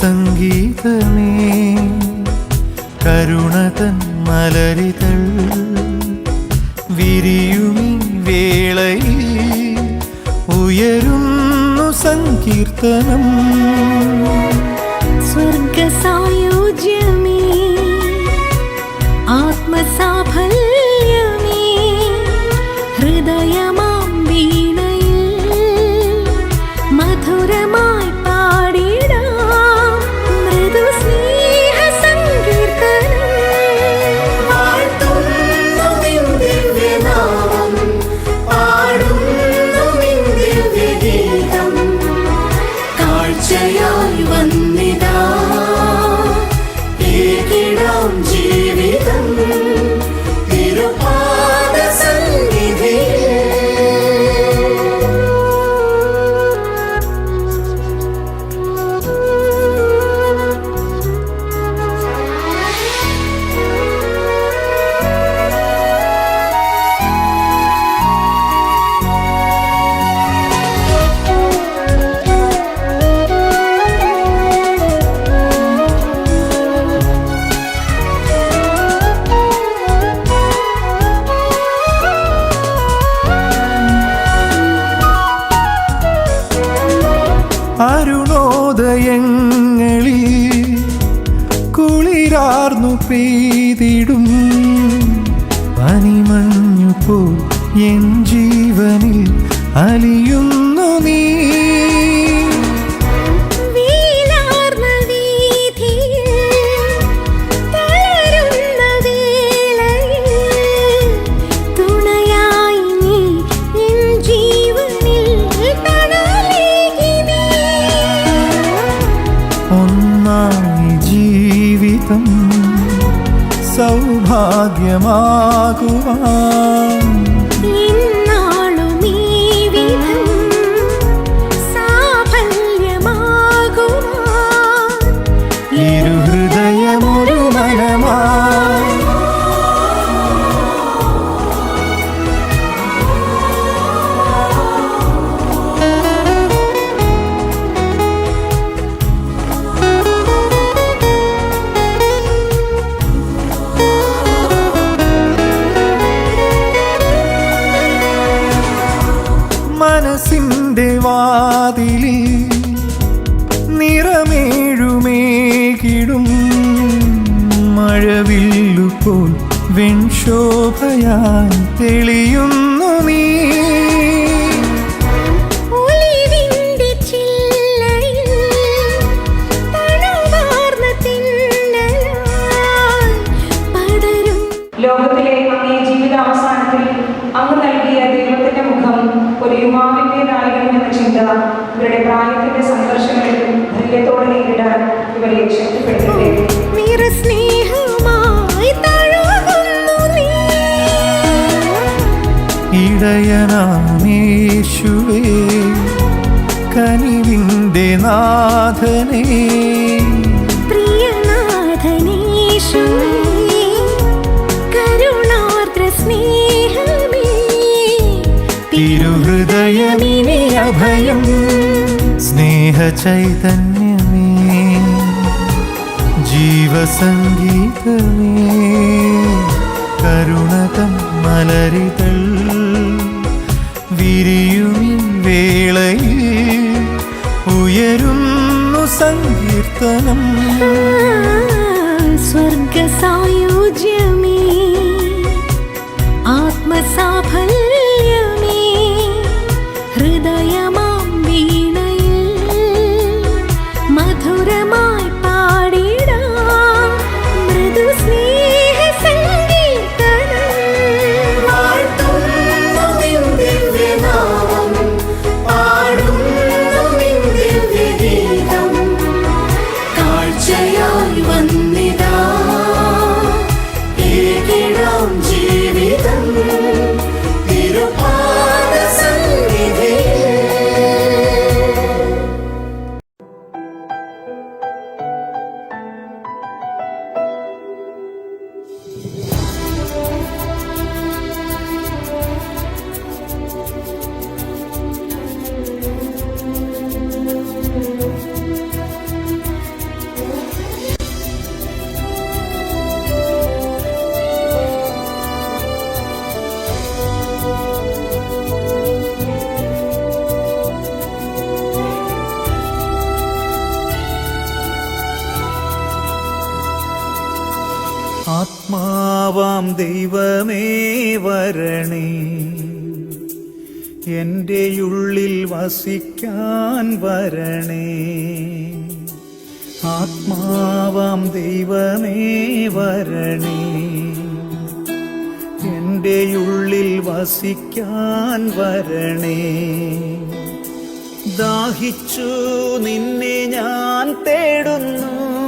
ജീവസംഗീതമേ കരുണതൻ മലരിതൾ വിരിയുമി വേളയിൽ ഉയരുന്നു സങ്കീർത്തനം. സ്വർഗസായുജ്യമേ പെയ്തിടും പനിമഞ്ഞു പോൽ എൻ ജീവനിൽ അലിയുന്നു നീ. സൗഭാഗ്യമാകുവാൻ മഴവില്ലുപോൽ വെൺശോഭയാൻ തെളിയുന്നു നീ. ലോകത്തിലെ അങ്ങേ ജീവിതാവസാനത്തിൽ അങ്ങ് നൽകിയ ദൈവത്തിന്റെ മുഖം ഒരു ചിന്ത ഇവരുടെ പ്രായത്തിന്റെ സംഘർഷങ്ങളിലും ധൈര്യത്തോടെ നേരിടാൻ ഇവരെ ശക്തിപ്പെടുത്തട്ടെ ഇടയനാമേശുവേ കനിവിന്റെ നാഥനേ. പ്രിയനാഥനീശുവേ, കരുണാർദ്ര സ്നേഹമേ, തിരുഹൃദയമിനി അഭയം സ്നേഹചൈതന്യമേ. ജീവസംഗീതമേ കരുണതം മലരിതൾ. വേളയിൽ ഉയരുന്നു സങ്കീർത്തനം. സ്വർഗസായുജ്യമേ ദൈവമേ വരണേ. എന്റെ ഉള്ളിൽ വസിക്കാൻ വരണേ. ആത്മാവാം ദൈവമേ വരണേ. എന്റെ ഉള്ളിൽ വസിക്കാൻ വരണേ. ദാഹിച്ചു നിന്നെ ഞാൻ തേടുന്നു.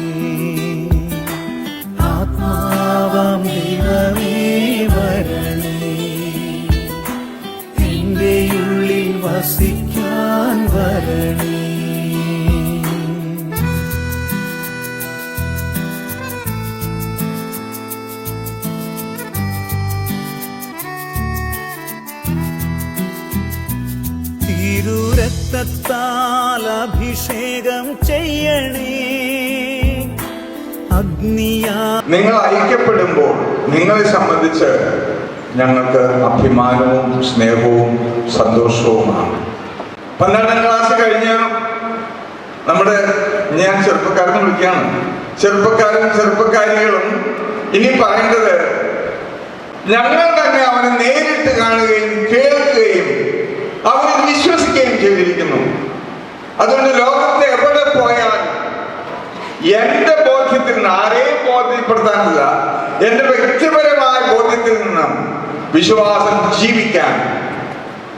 വസിക്കാൻ വരണി. അഭിഷേകം ചെയ്യണേ. അഗ്നിയാ നിങ്ങൾ ഐക്യപ്പെടുമ്പോൾ നിങ്ങളെ സംബന്ധിച്ച് ഞങ്ങൾക്ക് അഭിമാനവും സ്നേഹവും സന്തോഷവുമാണ്. പന്ത്രണ്ടാം ക്ലാസ് കഴിഞ്ഞ് നമ്മുടെ ഞാൻ ചെറുപ്പക്കാരനെ വിളിക്കുകയാണ്. ചെറുപ്പക്കാരും ചെറുപ്പക്കാരികളും ഇനി പറയേണ്ടത് ഞങ്ങൾ തന്നെ അവനെ നേരിട്ട് കാണുകയും കേൾക്കുകയും അവനെ വിശ്വസിക്കുകയും ചെയ്തിരിക്കുന്നു. അതുകൊണ്ട് ലോകത്തെ എവിടെ പോയാൽ എന്റെ ബോധ്യത്തിൽ നിന്ന് ആരെയും ബോധ്യപ്പെടുത്താനില്ല. എന്റെ വ്യക്തിപരമായ ബോധ്യത്തിൽ നിന്ന് വിശ്വാസം ജീവിക്കാൻ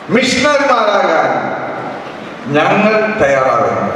മിഷണറിമാരാകാൻ ഞങ്ങൾ തയ്യാറാകുന്നു.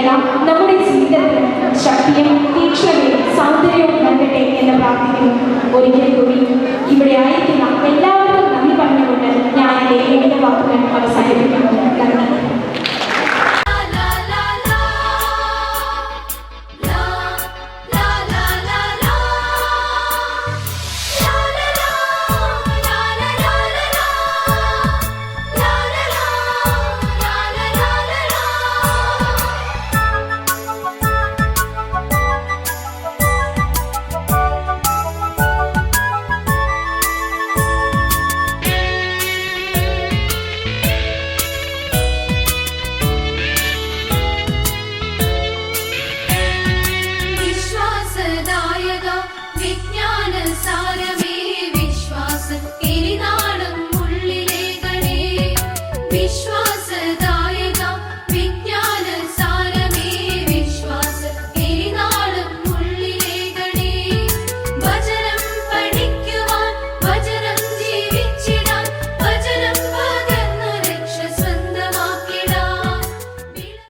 മേള നമ്മുടെ ജീവിതത്തിൽ ശക്തിയും തീക്ഷണതയും സൗന്ദര്യവും നൽകട്ടെ എന്ന് പ്രാർത്ഥിക്കുന്നു. ഒരിക്കൽ കൂടി ഇവിടെ ആയിരിക്കുന്ന എല്ലാ विश्व